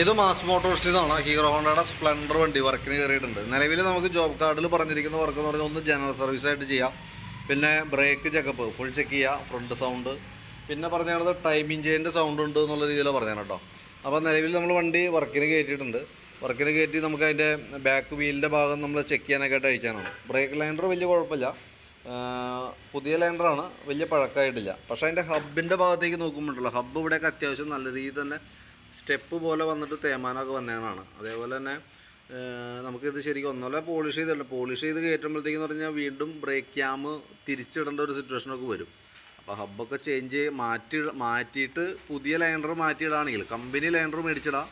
ഇത് മാസ് മോട്ടോഴ്സിന്നാണ് ഹീറോ ഹോണ്ടയുടെ സ്പ്ലെൻഡർ വണ്ടി വർക്കിന് കയറിയിട്ടുണ്ട്. നിലവിൽ നമുക്ക് ജോബ് കാർഡിൽ പറഞ്ഞിരിക്കുന്ന വർക്ക് എന്ന് പറഞ്ഞാൽ ഒന്ന് ജനറൽ സർവീസ് ആയിട്ട് ചെയ്യാം. പിന്നെ ബ്രേക്ക് ചെക്കപ്പ് ഫുൾ ചെക്ക് ചെയ്യുക ഫ്രണ്ട് സൗണ്ട് പിന്നെ പറഞ്ഞത് ടൈമിംഗ് ചെയ്യേണ്ട സൗണ്ട് ഉണ്ട് എന്നുള്ള രീതിയിൽ പറഞ്ഞു കേട്ടോ. അപ്പോൾ നിലവിൽ നമ്മൾ വണ്ടി വർക്കിന് കയറ്റിയിട്ടുണ്ട്. വർക്കിന് കയറ്റി നമുക്ക് അതിന്റെ ബാക്ക് വീലിന്റെ ഭാഗം നമ്മൾ ചെക്ക് ചെയ്യാനൊക്കെ ആയിട്ട് അയച്ചാണ് ബ്രേക്ക് ലൈൻഡർ വലിയ കുഴപ്പമില്ല. പുതിയ ലൈൻഡറാണ് വലിയ പഴക്കമായിട്ടില്ല. പക്ഷേ അതിന്റെ ഹബിന്റെ ഭാഗത്തേക്ക് നോക്കുമ്പോഴല്ലോ ഹബ്ബ് ഇവിടെയൊക്കെ അത്യാവശ്യം നല്ല രീതിയിൽ തന്നെ സ്റ്റെപ്പ് പോലെ വന്നിട്ട് തേമാനമൊക്കെ വന്നതാണ് അതേപോലെ തന്നെ നമുക്കിത് ശരിക്കും ഒന്നല്ല പോളിഷ് ചെയ്തില്ല പോളിഷ് ചെയ്ത് കയറ്റുമ്പോഴത്തേക്കെന്ന് പറഞ്ഞാൽ വീണ്ടും ബ്രേക്ക് ക്യാം തിരിച്ചിടേണ്ട ഒരു സിറ്റുവേഷനൊക്കെ വരും. അപ്പോൾ ഹബ്ബൊക്കെ ചേഞ്ച് മാറ്റി മാറ്റിയിട്ട് പുതിയ ലൈനർ മാറ്റിയിടാണെങ്കിൽ കമ്പനി ലൈനർ മേടിച്ചിടാം.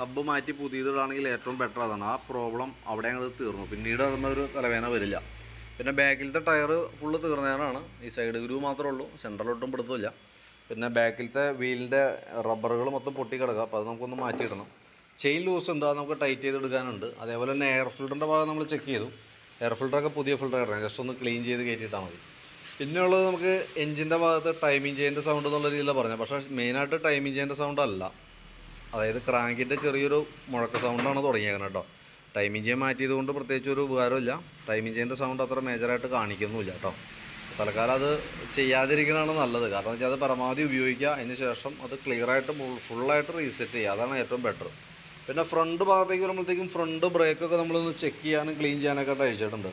ഹബ്ബ് മാറ്റി പുതിയതിടാണെങ്കിൽ ഏറ്റവും ബെറ്റർ അതാണ്. ആ പ്രോബ്ലം അവിടെ അങ്ങോട്ട് തീർന്നു. പിന്നീട് അതിന് ഒരു തലവേദന വരില്ല. പിന്നെ ബാക്കിലത്തെ ടയർ ഫുള്ള് തീർന്നതാണ് ഈ സൈഡ് ഗ്രൂ മാത്രമേ ഉള്ളൂ. സെൻട്രലൊട്ടും പിടുത്തമില്ല പിന്നെ ബാക്കിലത്തെ വീലിന്റെ റബ്ബറുകൾ മൊത്തം പൊട്ടി കിടക്കുക അപ്പോൾ അത് നമുക്കൊന്ന് മാറ്റിയിടണം. ചെയിൻ ലൂസ് ഉണ്ട് അത് നമുക്ക് ടൈറ്റ് ചെയ്ത് എടുക്കാനുണ്ട്. അതേപോലെ തന്നെ എയർ ഫിൽറ്ററിന്റെ ഭാഗം നമ്മൾ ചെക്ക് ചെയ്തു. എയർ ഫിൽറ്ററൊക്കെ പുതിയ ഫിൽറ്റർ ഇടണം ജസ്റ്റ് ഒന്ന് ക്ലീൻ ചെയ്ത് കയറ്റിയിട്ടാൽ മതി. പിന്നെയുള്ളത് നമുക്ക് എഞ്ചിന്റെ ഭാഗത്ത് ടൈമിംഗ് ചെയ്യേണ്ട സൗണ്ട് എന്നുള്ള രീതിയിലാണ് പറഞ്ഞത്. പക്ഷേ മെയിനായിട്ട് ടൈമിംഗ് ചെയ്യേണ്ട സൗണ്ട് അല്ല. അതായത് ക്രാങ്കിന്റെ ചെറിയൊരു മുഴക്ക സൗണ്ടാണ് തുടങ്ങിയേക്കുന്നത് കേട്ടോ. ടൈമിംഗ് ചെയ്യാൻ മാറ്റിയത് കൊണ്ട് പ്രത്യേകിച്ച് ഒരു ഉപകാരമില്ല ടൈമിംഗ് ചെയ്യേണ്ട സൗണ്ട് അത്ര മേജറായിട്ട് കാണിക്കുന്നുമില്ല കേട്ടോ. തൽക്കാലം അത് ചെയ്യാതിരിക്കണതാണ് നല്ലത്. കാരണം വെച്ചാൽ അത് പരമാവധി ഉപയോഗിക്കുക. അതിന് ശേഷം അത് ക്ലിയറായിട്ട് ഫുള്ളായിട്ട് റീസെറ്റ് ചെയ്യുക. അതാണ് ഏറ്റവും ബെറ്റർ പിന്നെ ഫ്രണ്ട് ഭാഗത്തേക്ക് വരുമ്പോഴത്തേക്കും ഫ്രണ്ട് ബ്രേക്കൊക്കെ നമ്മളൊന്ന് ചെക്ക് ചെയ്യാനും ക്ലീൻ ചെയ്യാനൊക്കെ ആയിട്ട് അയച്ചിട്ടുണ്ട്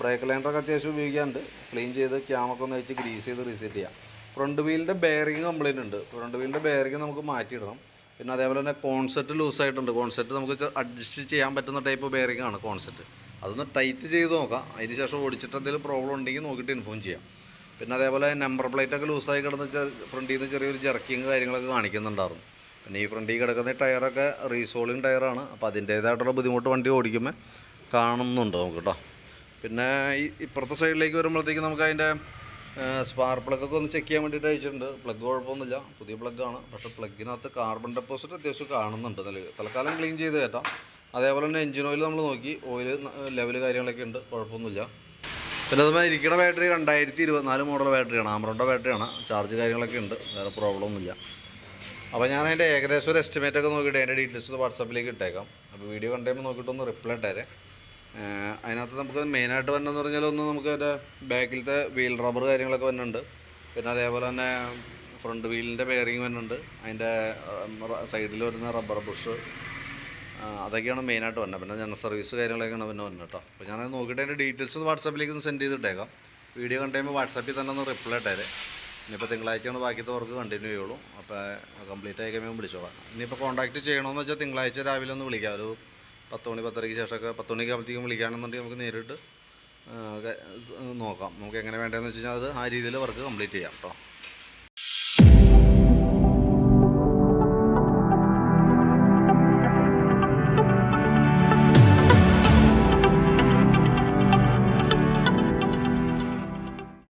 ബ്രേക്ക് ലൈനറൊക്കെ അത്യാവശ്യം ഉപയോഗിക്കാണ്ട് ക്ലീൻ ചെയ്ത് ക്യാമൊക്കെ ഒന്ന് വെച്ച് ഗ്രീസ് ചെയ്ത് റീസെറ്റ് ചെയ്യാം. ഫ്രണ്ട് വീലിന്റെ ബെയറിങ് കംപ്ലൈന്റ് ഉണ്ട്. ഫ്രണ്ട് വീലിന്റെ ബെയറിങ് നമുക്ക് മാറ്റിയിടണം. പിന്നെ അതേപോലെ തന്നെ കോൺസെപ്റ്റ് ലൂസായിട്ടുണ്ട് കോൺസെപ്റ്റ് നമുക്ക് അഡ്ജസ്റ്റ് ചെയ്യാൻ പറ്റുന്ന ടൈപ്പ് ബെയറിംഗ് ആണ് കോൺസെപ്റ്റ് അതൊന്ന് ടൈറ്റ് ചെയ്ത് നോക്കാം. അതിന് ശേഷം ഓടിച്ചിട്ട് എന്തെങ്കിലും പ്രോബ്ലം ഉണ്ടെങ്കിൽ നോക്കിയിട്ട് ഇൻഫോം ചെയ്യാം. പിന്നെ അതേപോലെ നമ്പർ പ്ലേറ്റ് ഒക്കെ ലൂസായി കിടന്ന് ഫ്രണ്ടിൽ നിന്ന് ചെറിയൊരു ജർക്കിങ് കാര്യങ്ങളൊക്കെ കാണിക്കുന്നുണ്ടായിരുന്നു. പിന്നെ ഈ ഫ്രണ്ടിൽ കിടക്കുന്ന ടയറൊക്കെ റീസോളിങ് ടയറാണ് അപ്പോൾ അതിന്റേതായിട്ടുള്ള ബുദ്ധിമുട്ട് വണ്ടി ഓടിക്കുമ്പോൾ കാണുന്നുണ്ട് നമുക്ക് കേട്ടോ പിന്നെ ഈ ഇപ്പുറത്തെ സൈഡിലേക്ക് വരുമ്പോഴത്തേക്ക് നമുക്ക് അതിന്റെ സ്പാർക്ക് പ്ലഗൊക്കെ ഒന്ന് ചെക്ക് ചെയ്യാൻ വേണ്ടിയിട്ട് അയച്ചിട്ടുണ്ട്. പ്ലഗ് കുഴപ്പമൊന്നുമില്ല. പുതിയ പ്ലഗ് ആണ്. പക്ഷേ പ്ലഗിനകത്ത് കാർബൺ ഡെപ്പോസിറ്റ് അത്യാവശ്യം കാണുന്നുണ്ട് നിലവിൽ. തൽക്കാലം ക്ലീൻ ചെയ്ത് കയറ്റാം അതേപോലെ തന്നെ എഞ്ചിൻ ഓയിൽ നമ്മൾ നോക്കി ഓയിൽ ലെവൽ കാര്യങ്ങളൊക്കെ ഉണ്ട്. കുഴപ്പമൊന്നുമില്ല. പിന്നെ അതുമായി ഇരിക്കുന്ന ബാറ്ററി രണ്ടായിരത്തി ഇരുപത്തിനാല് മോഡൽ ബാറ്ററിയാണ് ആമറോണ്ട ബാറ്ററിയാണ് ചാർജ് കാര്യങ്ങളൊക്കെ ഉണ്ട്. വേറെ പ്രോബ്ലം ഒന്നുമില്ല. അപ്പോൾ ഞാൻ അതിന്റെ ഏകദേശം ഒരു എസ്റ്റിമേറ്റ് ഒക്കെ നോക്കിയിട്ട് അതിന്റെ ഡീറ്റെയിൽസ് ഒന്ന് വാട്സാപ്പിലേക്ക് ഇട്ടേക്കാം. അപ്പോൾ വീഡിയോ കണ്ടുമ്പോൾ നോക്കിയിട്ടൊന്ന് റിപ്ലൈ ഇട്ടേരെ. അതിനകത്ത് നമുക്ക് മെയിനായിട്ട് വരണമെന്ന് പറഞ്ഞാൽ ഒന്ന് നമുക്ക് അതിന്റെ ബാക്കിലത്തെ വീൽ റബ്ബർ കാര്യങ്ങളൊക്കെ വരുന്നുണ്ട് പിന്നെ അതേപോലെ തന്നെ ഫ്രണ്ട് വീലിന്റെ ബെയറിങ് വരുന്നുണ്ട് അതിന്റെ സൈഡിൽ വരുന്ന റബ്ബർ ബുഷ് അതൊക്കെയാണ് മെയിനായിട്ട് വരുന്നത് പിന്നെ ജനറൽ സർവീസ് കാര്യങ്ങളൊക്കെയാണ് പിന്നെ വരുന്നത് കേട്ടോ അപ്പോൾ ഞാൻ നോക്കിയിട്ട് അതിന്റെ ഡീറ്റെയിൽസ് വാട്സാപ്പിലേക്ക് ഒന്ന് സെൻഡ് ചെയ്തിട്ടേക്കാം. വീഡിയോ കണ്ടുകഴിയുമ്പോൾ വാട്സാപ്പിൽ തന്നെ ഒന്ന് റിപ്ലൈ ഇട്ടേരെ. ഇനിയിപ്പോൾ തിങ്കളാഴ്ചയാണ് ബാക്കിയത്തെ വർക്ക് കണ്ടിന്യൂ ചെയ്യുള്ളൂ. അപ്പോൾ കംപ്ലീറ്റ് ആയി കഴിയുമ്പോൾ വിളിച്ചോളാം. ഇനിയിപ്പോൾ കോൺടാക്ട് ചെയ്യണമെന്ന് വെച്ചാൽ തിങ്കളാഴ്ച രാവിലെ ഒന്ന് വിളിക്കാം. ഒരു പത്ത് മണി പത്തരയ്ക്ക് ശേഷമൊക്കെ പത്ത് മണിക്ക് ആകുമ്പോഴത്തേക്കും വിളിക്കുകയാണെന്നുണ്ടെങ്കിൽ നമുക്ക് നേരിട്ട് നോക്കാം. നമുക്ക് എങ്ങനെ വേണ്ടതെന്ന് വെച്ച് കഴിഞ്ഞാൽ അത് ആ രീതിയിൽ വർക്ക് കംപ്ലീറ്റ് ചെയ്യാം കേട്ടോ